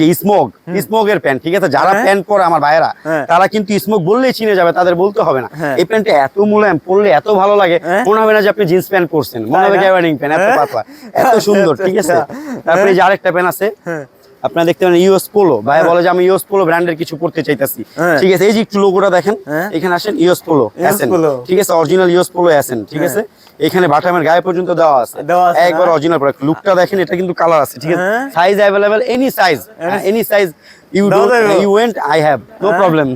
যে smoke স্মোকের pant ঠিক আছে যারা হ্যাঁ। প্যান্ট পরে আমার ভাইয়েরা হ্যাঁ। তারা কিন্তু স্মোক বললেই চিনে যাবে তাদের বলতে হবে না হ্যাঁ। এই প্যান্টটা এত মুলায়ম পরলে এত ভালো লাগে হ্যাঁ। মনে হবে না যে আপনি জিন্স প্যান্ট পরছেন মনে হবে না? প্যান্ট এত হ্যাঁ। পাতলা এত সুন্দর ঠিক আছে আচ্ছা। তারপরে যে আরেকটা প্যান্ট আছে হ্যাঁ। আপনারা দেখতে পারেন ইউএস পোলো ভাই বলে যে আমি ইউএস পোলো ব্র্যান্ডের কিছু পড়তে চাইতাছি। হ্যাঁ। ঠিক আছে এই যে একটু লোগোটা দেখেন হ্যাঁ। এখানে আসেন ইউএস পোলো। ঠিক আছে অরিজিনাল ইউএস পোলো আসেন ঠিক আছে এখানে বাটামের গায়ে পর্যন্ত দেওয়া আছে। একবার অরিজিনাল প্রোডাক্ট লুকটা দেখেন এটা কিন্তু কালার আছে ঠিক আছে। হ্যাঁ। Size available any size any size you you want I have no হ্যাঁ? প্রবলেম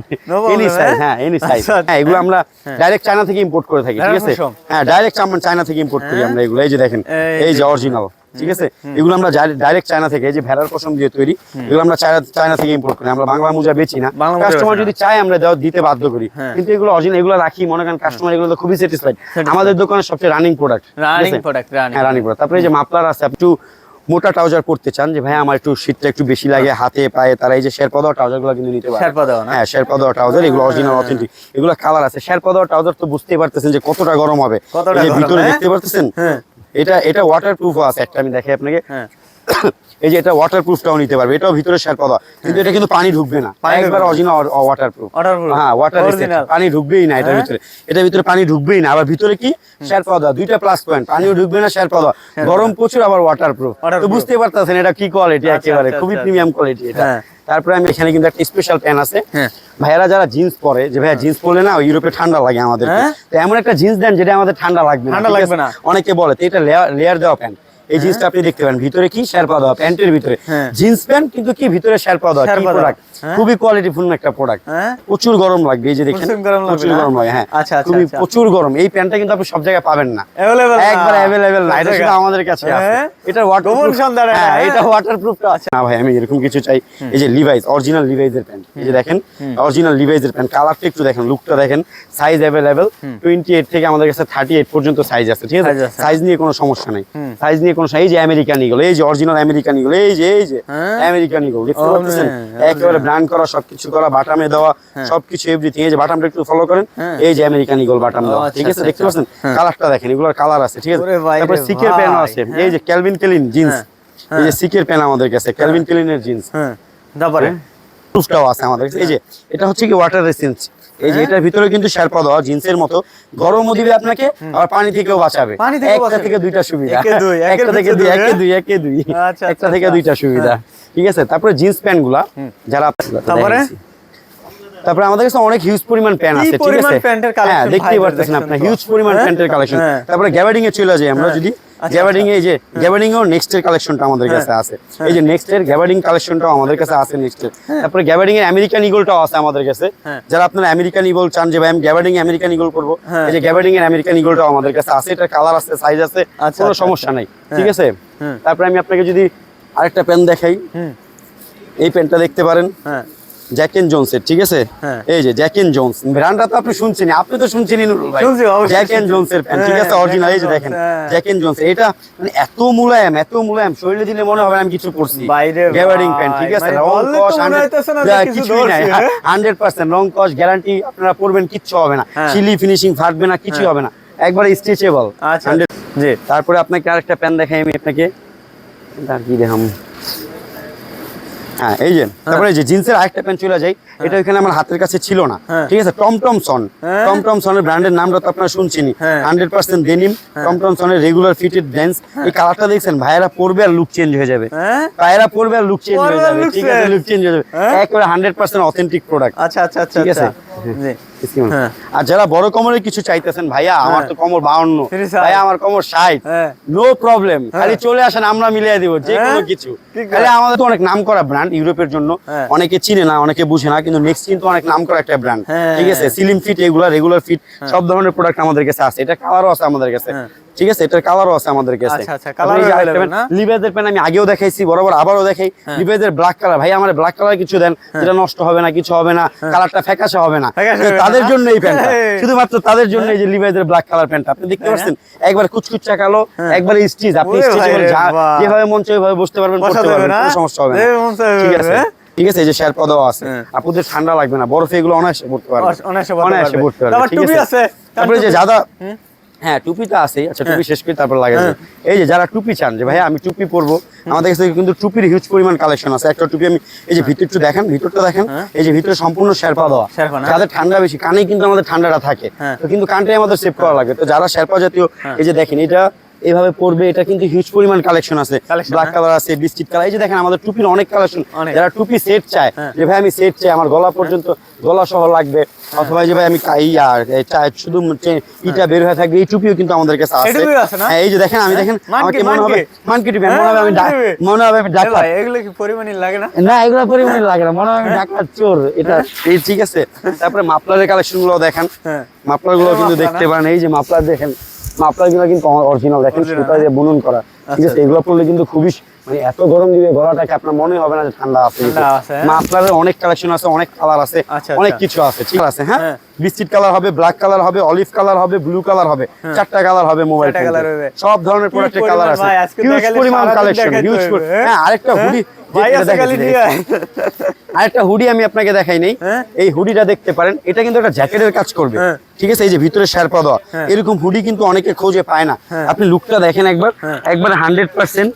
এনি সাইজ হ্যাঁ? হ্যাঁ এনি সাইজ আচ্ছা। হ্যাঁ এগুলো আমরা ডাইরেক্ট চায়না থেকে ইম্পোর্ট করে থাকি ঠিক আছে? হ্যাঁ। ডাইরেক্ট আমরা চায়না থেকে ইম্পোর্ট করি আমরা এগুলো। এই যে দেখেন এই যে অরিজিনাল ঠিক আছে? এগুলো আমরা ডাইরেক্ট চায়না থেকে যে ভেড়ার পশম দিয়ে তৈরি এগুলো আমরা চায়না থেকে ইম্পোর্ট করি। আমরা বাংলা মোজা বেচি না। কাস্টমার যদি চায় আমরা দিতে বাধ্য করি। হ্যাঁ। কিন্তু এগুলো অরিজিনাল এগুলো রাখি মনে করেন কাস্টমার এগুলো তো খুবই স্যাটিসফাইড আমাদের দোকানের সবচেয়ে running product running product running হ্যাঁ প্রোডাক্ট তারপরে যে মাপলার আছে একটু মোটা ট্রাউজার পড়তে চান যে ভাই আমার একটু শীতটা একটু বেশি লাগে হাতে পায়ে তারা এই যে শেরপা দেওয়া ট্রাউজারগুলো কিন্তু নিতে পারে। হ্যাঁ শেরপা দেওয়া ট্রাউজার এগুলো অরিজিনাল অথেন্টিক এগুলো কালার আছে। শেরপা দেওয়া ট্রাউজার তো বুঝতেই পারতেছেন যে কতটা গরম হবে। ভিতরে হ্যাঁ? দেখতে পারতেছেন? হ্যাঁ। এটা এটা ওয়াটার প্রুফ আছে একটা আমি দেখাই আপনাকে। হ্যাঁ। এই যে এটা ওয়াটার প্রুফটাও নিতে পারবে এটাও ভিতরে শেরপা দেওয়া কিন্তু এটা কিন্তু পানি ঢুকবে না। একবার। অরিজিনাল ওয়াটার প্রুফ হ্যাঁ ওয়াটার? পানি ঢুকবেই না এটার হ্যাঁ? ভিতরে। এটার ভিতরে পানি ঢুকবেই না। আবার ভিতরে কি? শেয়ার দেওয়া দুইটা প্লাস পয়েন্ট পানিও ঢুকবে না শেরপা দেওয়া গরম প্রচুর আবার ওয়াটার প্রুফ তো বুঝতে পারতেছেন এটা কি কোয়ালিটি আচ্ছা, একেবারে আচ্ছা, খুবই আচ্ছা, প্রিমিয়াম কোয়ালিটি এটা। হ্যাঁ। তারপরে আমি এখানে কিন্তু একটা স্পেশাল প্যান আছে। হ্যাঁ। ভাইয়ারা যারা জিন্স পরে যে ভাইয়া জিন্স পরলে না ইউরোপে ঠান্ডা লাগে আমাদের? তো এমন একটা জিন্স দেন যেটা আমাদের ঠান্ডা লাগবে না ঠান্ডা লাগবে না। অনেকে বলে তো এটা লেয়ার দেওয়া প্যান্ট এই জিন্সটা আপনি দেখতে পারেন। ভিতরে কি শেরপা দেওয়া? প্যান্টের ভিতরে। হ্যাঁ। জিন্স প্যান্ট কিন্তু কি ভিতরে শেরপা দেওয়া? কি প্রোডাক্ট হ্যাঁ। খুবই কোয়ালিটিফুল একটা প্রোডাক্ট হ্যাঁ। প্রচুর গরম লাগবে এই যে দেখেন। প্রচুর গরম লাগে হ্যাঁ। আচ্ছা, আচ্ছা, খুবই আচ্ছা। প্রচুর গরম। এই প্যান্টটা কিন্তু আপনি সব জায়গায় পাবেন না। না। একবার অ্যাভেলেবেল না। এটা শুধু আমাদের কাছে আছে? এটা ওয়াটার গোপন সন্ধান এটা, হ্যাঁ? এটা ওয়াটারপ্রুফটা আছে। না ভাই আমি এরকম কিছু চাই। এই যে লিভাইস অরিজিনাল লিভাইজের প্যান্ট। এই যে দেখেন অরিজিনাল লিভাইজের প্যান্ট। কালারটা একটু দেখেন লুকটা দেখেন। সাইজ অ্যাভেলেবেল টোয়েন্টি এইট থেকে আমাদের কাছে থার্টি এইট পর্যন্ত সাইজ আছে ঠিক আছে? আছে। সাইজ নিয়ে কোনো সমস্যা নেই। সাইজ নিয়ে কোনো এই যে আমেরিকান ইগল এই যে অরিজিনাল আমেরিকান ইগল এই যে এই যে হ্যাঁ? আমেরিকান ইগল দেখতে পাচ্ছেন? হ্যাঁ, একেবারে ব্র্যান্ড করা সবকিছু করা বাটামে দেওয়া সবকিছু এভরিথিং এই যে বাটামটা একটু ফলো করেন হ্যাঁ। এই যে আমেরিকান ইগল বাটাম দেওয়া আচ্ছা, ঠিক আছে? আচ্ছা, দেখতে আচ্ছা। পাচ্ছেন? কালারটা দেখেন এগুলোর কালার আছে ঠিক আছে? তারপর সিকের প্যানও আছে। হ্যাঁ। এই যে ক্যালভিন ক্লিন জিন্স হ্যাঁ, এই যে সিকের প্যান আমাদের কাছে ক্যালভিন ক্লিনের জিন্স হ্যাঁ তারপরে প্রুফটাও আছে আমাদের এই যে এটা হচ্ছে কি ওয়াটার রেসিস্টেন্স এই যে এটার ভিতরে কিন্তু শেরপা দেওয়া জিন্সের মতো। গরমও দিবে আপনাকে আবার পানি থেকেও বাঁচাবে। পানি একটা থেকে দুইটা সুবিধা। একটা থেকে দুই দুই, একে হ্যাঁ? দুই একে দুই। আচ্ছা, একটা আচ্ছা, থেকে আচ্ছা। দুইটা সুবিধা। ঠিক আছে? তারপরে জিন্স প্যান্টগুলা যারা তারপরে? তারপরে আমাদের কাছে অনেক হিউজ পরিমাণ প্যান্ট আছে ঠিক আছে? হ্যাঁ দেখতেই পারতেছেন দেখছেন হিউজ পরিমাণ হ্যাঁ? প্যান্টের কালেকশন হ্যাঁ। তারপরে গ্যাবার্ডিং এ চলে যাই আমরা হ্যাঁ। যদি। আচ্ছা, গ্যাবার্ডিং এ যে গ্যাবার্ডিং এর নেক্সট এর কালেকশনটা আমাদের কাছে হ্যাঁ। আছে এই যে নেক্সট এর গ্যাবার্ডিং কালেকশনটাও আমাদের কাছে আছে নেক্সট এর। তারপরে গ্যাবার্ডিং এর আমেরিকান ইগলটাও আছে আমাদের কাছে। হ্যাঁ। যারা আপনারা আমেরিকান ইগল চান যে ভাই আমি গ্যাবার্ডিং আমেরিকান ইগল করব। হ্যাঁ। এই যে গ্যাবার্ডিং এর আমেরিকান ইগলটাও আমাদের কাছে আছে। এটা কালার আছে সাইজ আছে আচ্ছা, কোনো আচ্ছা, সমস্যা নাই। হ্যাঁ। ঠিক আছে? তারপরে আমি আপনাকে যদি আরেকটা প্যান দেখাই। এই প্যান্টটা দেখতে পারেন। হ্যাঁ। জ্যাক এন্ড জোনসের ঠিক আছে? হ্যাঁ। এই যে জ্যাক এন্ড জোনস ব্র্যান্ডটা তো আপনি শুনছেন আপনি তো শুনছেন নুরুল ভাই। শুনছি, অবশ্যই জ্যাক এন্ড শুনছি। জোনসের প্যান্ট ঠিক আছে? হ্যাঁ, অরিজিনাল এই যে দেখেন Jones, হ্যাঁ। জোনস এটা মানে এত মুলায়েম এত মুলায়েম শরীরে দিলে মনে হবে আমি কিছু পরছি বাইরে গ্যাবার্ডিং প্যান্ট ঠিক আছে? রং কস মনে কিছু কিছুই নাই ধরছি, হ্যাঁ? 100% রং কস গ্যারান্টি আপনারা পরবেন কিচ্ছু হবে না। হ্যাঁ। চিলি ফিনিশিং ফাটবে না কিছু হবে না। একবারে স্ট্রেচেবল আচ্ছা। জি। তারপরে আপনাকে আরেকটা প্যান দেখাই আমি আপনাকে। আর কি দেখাম? হ্যাঁ এই যে তারপরে যে জিন্সের আরেকটা প্যান্ট চলে যায় এটা ওইখানে আমার হাতের কাছে ছিল না হ্যাঁ। ঠিক আছে? টমটম সন হ্যাঁ। টমটম সনের ব্র্যান্ডের নামটা তো আপনারা শুনছেনি। হ্যাঁ। হান্ড্রেড পার্সেন্ট ডেনিম টমটম সনের রেগুলার ফিটেড ড্যান্স এই কালারটা দেখছেন? ভাইয়েরা পরবে আর লুক চেঞ্জ হয়ে যাবে। হ্যাঁ? ভাইয়েরা পরবে আর লুক চেঞ্জ হয়ে যাবে ঠিক আছে? লুক চেঞ্জ হয়ে যাবে। হ্যাঁ। একেবারে হান্ড্রেড পার্সেন্ট অথেন্টিক প্রোডাক্ট আচ্ছা আচ্ছা আচ্ছা ঠিক আছে? আচ্ছা। হ্যাঁ। আর যারা বড় কোমরের কিছু চাইতেছেন ভাইয়া আমার তো কোমর বাউন্ন। ভাইয়া আমার কোমর ষাট। হ্যাঁ। নো প্রবলেম খালি চলে আসেন আমরা মিলিয়ে দিব যে কোনো হ্যাঁ। কিছু। তাহলে আমাদের তো অনেক নাম করা ব্র্যান্ড ইউরোপের জন্য। হ্যাঁ। অনেকে চিনে না অনেকে বুঝে না কিন্তু নেক্সট কিন্তু অনেক নাম করা একটা ব্র্যান্ড হ্যাঁ। ঠিক আছে? সিলিম ফিট এগুলা রেগুলার ফিট সব ধরনের প্রোডাক্ট আমাদের কাছে আছে। এটা খাওয়ারও আছে আমাদের কাছে। হ্যাঁ। ঠিক আছে? এটার কালারও আছে আমাদের কাছে। আচ্ছা, আচ্ছা, colour available না? লিভাইজের প্যান আমি আগেও দেখাইছি বরাবর আবারও দেখাই। হ্যাঁ। লিভাইজের ব্ল্যাক কালার ভাই আমার ব্ল্যাক কালার কিছু দেন যেটা নষ্ট হবে না কিছু হবে না কালারটা ফ্যাকাশে হবে না। তাদের? জন্য এই প্যান্টটা হ্যাঁ। শুধুমাত্র তাদের জন্য এই যে লিভাইজের ব্ল্যাক কালার প্যান্ট আপনি দেখতে হ্যাঁ। পাচ্ছেন একবার কুচকুচা কালো একবার স্টিচ আপনি স্টিচ যেভাবে মন চাই ওইভাবে বসতে পারবেন পড়তে পারবেন কোনো সমস্যা হবে না। ঠিক আছে? হ্যাঁ? ঠিক আছে এই যে শেয়ার পদাও আছে। হ্যাঁ। আপুদের ঠান্ডা লাগবে না বরফে এগুলো অনায়াসে পড়তে পারবে অনায়াসে পড়তে পারবে। তারপরে যে টুপি। হ্যাঁ টুপি তো আছেই। আচ্ছা টুপি শেষ করে তারপর লাগে এই যে যারা টুপি চান যে ভাই আমি টুপি পরবো আমাদের কাছে কিন্তু টুপির হিউজ পরিমাণ কালেকশন আছে। একটা টুপি আমি এই যে ভিতরটা দেখেন ভিতরটা দেখেন এই যে ভিতরে সম্পূর্ণ শেরপা দেওয়া। তাদের যাদের ঠান্ডা বেশি কানে কিন্তু আমাদের ঠান্ডাটা থাকে। হ্যাঁ। তো কিন্তু কানটাই আমাদের সেভ করা লাগে। তো যারা শেরপা জাতীয় এই যে দেখেন এটা এইভাবে পরবে এটা কিন্তু হিউজ পরিমাণ কালেকশন আছে। ব্ল্যাক হ্যাঁ। কালার আছে বিস্কিট কালার এই যে দেখেন আমাদের টুপির অনেক কালেকশন যারা টুপি সেট চায় হ্যাঁ। যে ভাই আমি সেট চাই আমার গলা পর্যন্ত গলা সহ লাগবে। অথবা যে ভাই আমি কা- ইয়া এই শুধু ইটা বের হয়ে থাকবে এই টুপিও কিন্তু আমাদের কাছে আছে? হ্যাঁ এই যে দেখেন আমি দেখেন আমাকে মনে হবে মানকি। টুপি মনে হ্যাঁ, হবে আমি মনে হবে আমি ডাক্তার ভাই এগুলো কি পরিমাণই লাগে না? না এগুলো পরিমাণে লাগে না মনে হয় আমি ডাক্তার চোর এটা এই ঠিক আছে। তারপরে মাফলারের কালেকশনগুলো দেখেন। হ্যাঁ। মাফলারগুলো কিন্তু দেখতে পারেন এই যে মাফলার দেখেন। কিন্তু অরিজিনাল দেখেন সুতা দিয়ে বুনন করা ঠিক আছে এগুলো পরলে কিন্তু খুবই মানে এত গরম দিবে গলাটাকে আপনার মনে হবে না যে ঠান্ডা আছে হ্যাঁ। মাফলারের অনেক কালেকশন আছে অনেক কালার আছে আচ্ছা, অনেক আচ্ছা। কিছু আছে ঠিক আছে হ্যাঁ হ্যাঁ। বিস্কিট কালার হবে ব্ল্যাক কালার হবে অলিভ কালার হবে ব্লু কালার হবে চারটা কালার হবে মোবাইল সব ধরনের প্রোডাক্টের কালার আছে হিউজ পরিমাণ কালেকশন হিউজ হ্যাঁ? হ্যাঁ আরেকটা হ্যাঁ? হুডি আরেকটা হুডি আমি আপনাকে দেখাই নেই। হ্যাঁ? এই হুডিটা দেখতে পারেন এটা কিন্তু একটা জ্যাকেটের কাজ করবে। হ্যাঁ। ঠিক আছে এই যে ভিতরে শেরপা দেওয়া হ্যাঁ। এরকম হুডি কিন্তু অনেকে খোঁজে পায় না। আপনি লুকটা দেখেন একবার। একবার হান্ড্রেড পার্সেন্ট।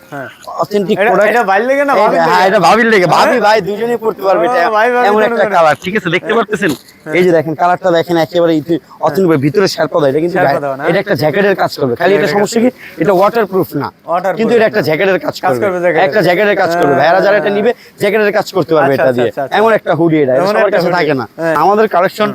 অথেন্টিক এটা- প্রোডাক্ট লেগে না? ভাবির এটা ভাবির লেগে। ভাবি ভাই দুজনেই পড়তে পারবে এটা। এমন একটা কালার ঠিক আছে দেখতে পারতেছেন? এই যে দেখেন কালারটা দেখেন একেবারে অথেন্টিক ভিতরে শেরপা দেওয়া এটা কিন্তু শেরপা গায়ে- দেওয়া না? এটা একটা জ্যাকেটের কাজ করবে। খালি এটা সমস্যা কি এটা ওয়াটার প্রুফ না কিন্তু এটা একটা জ্যাকেটের কাজ করবে। একটা জ্যাকেটের কাজ করবে। ভাইয়ারা যারা এটা হ্যাঁ। নিবে জ্যাকেটের কাজ করতে পারবে আচ্ছা, এটা আচ্ছা, দিয়ে আচ্ছা। এমন একটা হুডি এটা এটা সবার কাছে থাকে না হ্যাঁ। আমাদের কালেকশন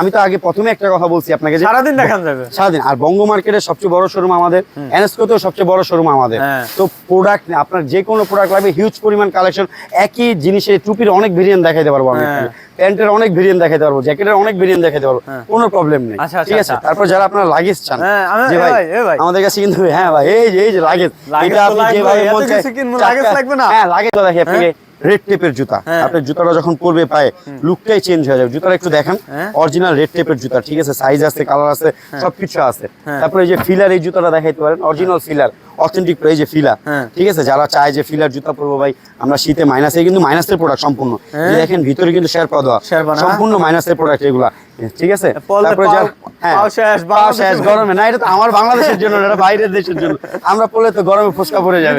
আমি তো আগে প্রথমে একটা কথা বলছি আপনাকে সারাদিন দেখান যাবে সারাদিন আর বঙ্গ মার্কেটের সবচেয়ে বড় শোরুম আমাদের এনএসকোতেও সবচেয়ে বড় শোরুম আমাদের হ্যাঁ। তো প্রোডাক্ট আপনার যে কোনো প্রোডাক্ট লাগবে হিউজ পরিমাণ কালেকশন একই জিনিসের টুপির অনেক ভেরিয়েন্ট দেখাইতে পারব আমি হ্যাঁ। প্যান্টের অনেক ভেরিয়েন্ট দেখাইতে পারব জ্যাকেটের অনেক ভেরিয়েন্ট দেখাইতে পারব কোনো প্রবলেম নেই আচ্ছা, আচ্ছা, ঠিক আছে আচ্ছা। তারপর যারা আপনারা লাগেজ চান হ্যাঁ, যে ভাই। আমাদের কাছে কিন্তু হ্যাঁ ভাই এই যে এই যে লাগেজ লাগেজ এটা আপনি লাগবে, মন চায় লাগেজ না? হ্যাঁ লাগেজ তো দেখি আপনাকে রেড টেপের জুতা। হ্যাঁ। আপনার জুতাটা যখন পরবে পায়ে লুকটাই চেঞ্জ হয়ে যাবে। জুতাটা একটু দেখেন হ্যাঁ। অরিজিনাল রেড টেপের জুতা ঠিক আছে? সাইজ আছে কালার আছে সবকিছু আছে। হ্যাঁ। তারপরে এই যে ফিলার এই জুতাটা দেখাইতে পারেন অরিজিনাল ফিলার অথেন্টিক এই যে ফিলার হ্যাঁ। ঠিক আছে? যারা চায় যে ফিলার জুতা পরবো ভাই আমরা শীতে মাইনাসে কিন্তু মাইনাসের প্রোডাক্ট সম্পূর্ণ। দেখেন ভিতরে কিন্তু শেরপা দেওয়া। শেরপা না? সম্পূর্ণ মাইনাসের প্রোডাক্ট এগুলা। ঠিক আছে? তারপরে হ্যাঁ, গরমে। না এটা তো আমার বাংলাদেশের জন্য এটা বাইরের দেশের জন্য। আমরা পড়লে তো গরমে ফুসকা পড়ে যাবে।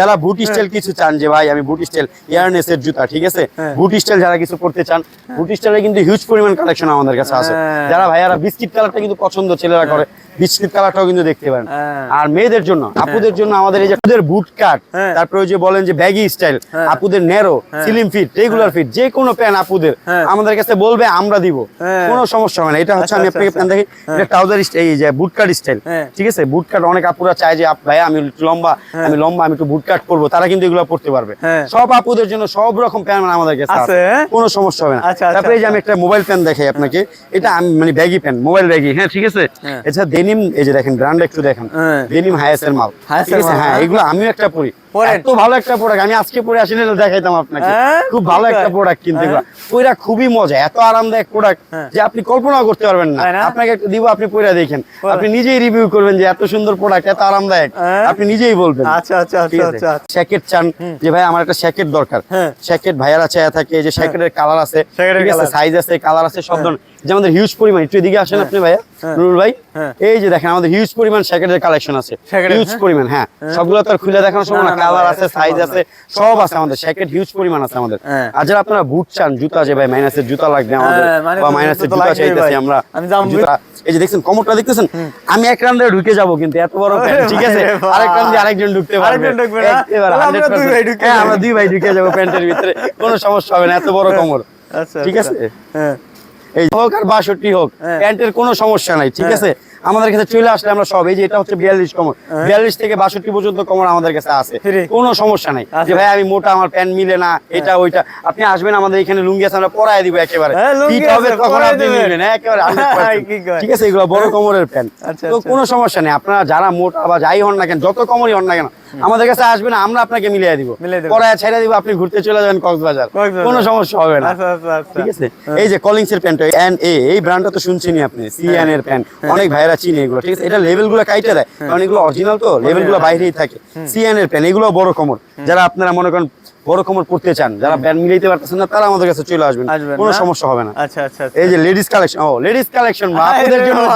যারা বুট স্টাইল কিছু চান যে ভাই আমি বুট স্টাইল ইয়ারনেস এর জুতা ঠিক আছে? হ্যাঁ। বুট স্টাইল যারা কিছু করতে চান বুট স্টাইলে কিন্তু হিউজ পরিমাণ কালেকশন আমাদের কাছে আছে। হ্যাঁ। যারা ভাইয়ারা বিস্কিট কালারটা কিন্তু পছন্দ ছেলেরা করে বিস্কিট কালারটাও কিন্তু দেখতে পারেন হ্যাঁ। আর মেয়েদের জন্য আপুদের জন্য আমাদের এই যে আপুদের বুট কাট হ্যাঁ। তারপরে ওই যে বলেন যে ব্যাগি স্টাইল হ্যাঁ। আপুদের narrow slim fit regular fit যে কোনো প্যান আপুদের হ্যাঁ। আমাদের কাছে বলবে আমরা দিব হ্যাঁ। কোনো সমস্যা হবে না এটা হচ্ছে আচ্ছা, আমি আচ্ছা, আপনাকে প্যান দেখি এটা ট্রাউজার এই যে বুট কাট স্টাইল হ্যাঁ। ঠিক আছে বুট কাট অনেক আপুরা চায় যে ভাই আমি একটু লম্বা আমি লম্বা আমি একটু বুট কাট করব তারা কিন্তু এগুলো পড়তে পারবে হ্যাঁ। সব আপুদের জন্য সব রকম প্যান আমাদের কাছে আছে, হ্যাঁ? কোনো সমস্যা হবে না আচ্ছা, আচ্ছা, তারপরে এই যে আমি একটা মোবাইল প্যান দেখাই আপনাকে এটা আমি মানে ব্যাগি প্যান মোবাইল ব্যাগি হ্যাঁ ঠিক আছে হ্যাঁ। এছাড়া ডেনিম এই যে দেখেন ব্র্যান্ড একটু দেখেন হ্যাঁ। ডেনিম হায়াসের মাল হায়াসের মাল, হ্যাঁ হ্যাঁ। এগুলো আমিও একটা পরি পরেন? এত ভালো একটা প্রোডাক্ট আমি আজকে পরে আসি দেখাইতাম আপনাকে। হ্যাঁ? খুব ভালো একটা প্রোডাক্ট কিনতে হ্যাঁ। ওইটা খুবই মজা এত আরামদায়ক প্রোডাক্ট হ্যাঁ। যে আপনি কল্পনাও করতে পারবেন না। আপনাকে একটা দিব আপনি পরে দেখেন। আপনি নিজেই রিভিউ করবেন যে এত সুন্দর প্রোডাক্ট এত আরামদায়ক। আপনি নিজেই বলবেন। আচ্ছা আচ্ছা আচ্ছা আচ্ছা শ্যাকেট চান যে ভাই আমার একটা শ্যাকেট দরকার। শ্যাকেট ভাইয়ারা চায় থাকে যে শ্যাকেটের কালার আছে সাইজ আছে কালার আছে সব ধরনের। যে আমাদের হিউজ পরিমাণ একটু এদিকে আসেন আপনি ভাইয়া। নুরুল ভাই। এই যে দেখেন আমাদের হিউজ পরিমাণ শ্যাকেটের কালেকশন আছে। হিউজ। পরিমাণ হ্যাঁ। সবগুলো তো আর খুলে দেখানো সম্ভব না, কালার আছে সাইজ আছে সব আছে আমাদের শ্যাকেট হিউজ পরিমাণ আছে আমাদের হ্যাঁ। আর যারা আপনারা বুট চান জুতা যে ভাই মাইনাসের জুতা লাগবে আমাদের হ্যাঁ, বা মাইনাসের জুতা চাইতেছি আমরা আমি জুতা এই যে দেখছেন কমরটা দেখতেছেন আমি এক রাউন্ডে ঢুকে যাব কিন্তু এত বড় প্যান্ট ঠিক আছে। আরেক রাউন্ডে আরেকজন ঢুকতে পারবে আরেকজন ঢুকবে না? একেবারে আমরা দুই ভাই ঢুকে হ্যাঁ যাব। আমরা দুই ভাই ঢুকে যাব প্যান্টের ভিতরে কোনো সমস্যা হবে না এত বড় কমর আচ্ছা ঠিক আচ্ছা। আছে হ্যাঁ এই হোক আর বাষট্টি হোক। প্যান্টের কোনো সমস্যা নাই ঠিক। আছে আমাদের কাছে চলে আসলে আমরা সব এই যে এটা হচ্ছে বিয়াল্লিশ কমর বিয়াল্লিশ থেকে বাষট্টি পর্যন্ত কমর আমাদের কাছে আছে? কোনো সমস্যা নাই যে আচ্ছা। ভাই আমি মোটা আমার প্যান্ট মিলে না এটা ওইটা আপনি আসবেন আমাদের এখানে লুঙ্গি আছে আমরা পরাই দিব একেবারে হ্যাঁ, ফিট হবে তখন আপনি দিবেন। হ্যাঁ, একেবারে 100% কি কয়? ঠিক আছে এগুলো বড় কোমরের প্যান্ট আচ্ছা, তো আচ্ছা। কোনো সমস্যা নেই আপনারা যারা মোটা বা যাই হন না কেন যত কমরই হন না কেন আমাদের কাছে আসবেন আমরা আপনাকে মিলিয়ে দিব। পরায় ছেড়ে দিব আপনি ঘুরতে চলে যাবেন কক্সবাজার। কোনো সমস্যা হবে না। আচ্ছা আচ্ছা আচ্ছা। ঠিক আছে? এই যে কলিংস এর প্যান্ট এন এ এই ব্র্যান্ডটা তো শুনছেনই আপনি সিএন এর প্যান্ট। অনেক ভাইরা চিনে এগুলো ঠিক আছে? এটা লেভেলগুলো কাইটে দেয় কারণ এগুলো অরিজিনাল তো লেভেলগুলো বাইরেই থাকে। সিএন এর প্যান্ট এগুলো বড় কমর। যারা আপনারা মনে করেন বড় কমর পড়তে চান যারা প্যান্ট মিলাইতে পারতেছেন না তারা আমাদের কাছে চলে আসবেন। কোনো সমস্যা হবে না। আচ্ছা আচ্ছা এই যে লেডিস কালেকশন ও লেডিস কালেকশন আরে বাপুদের জন্য।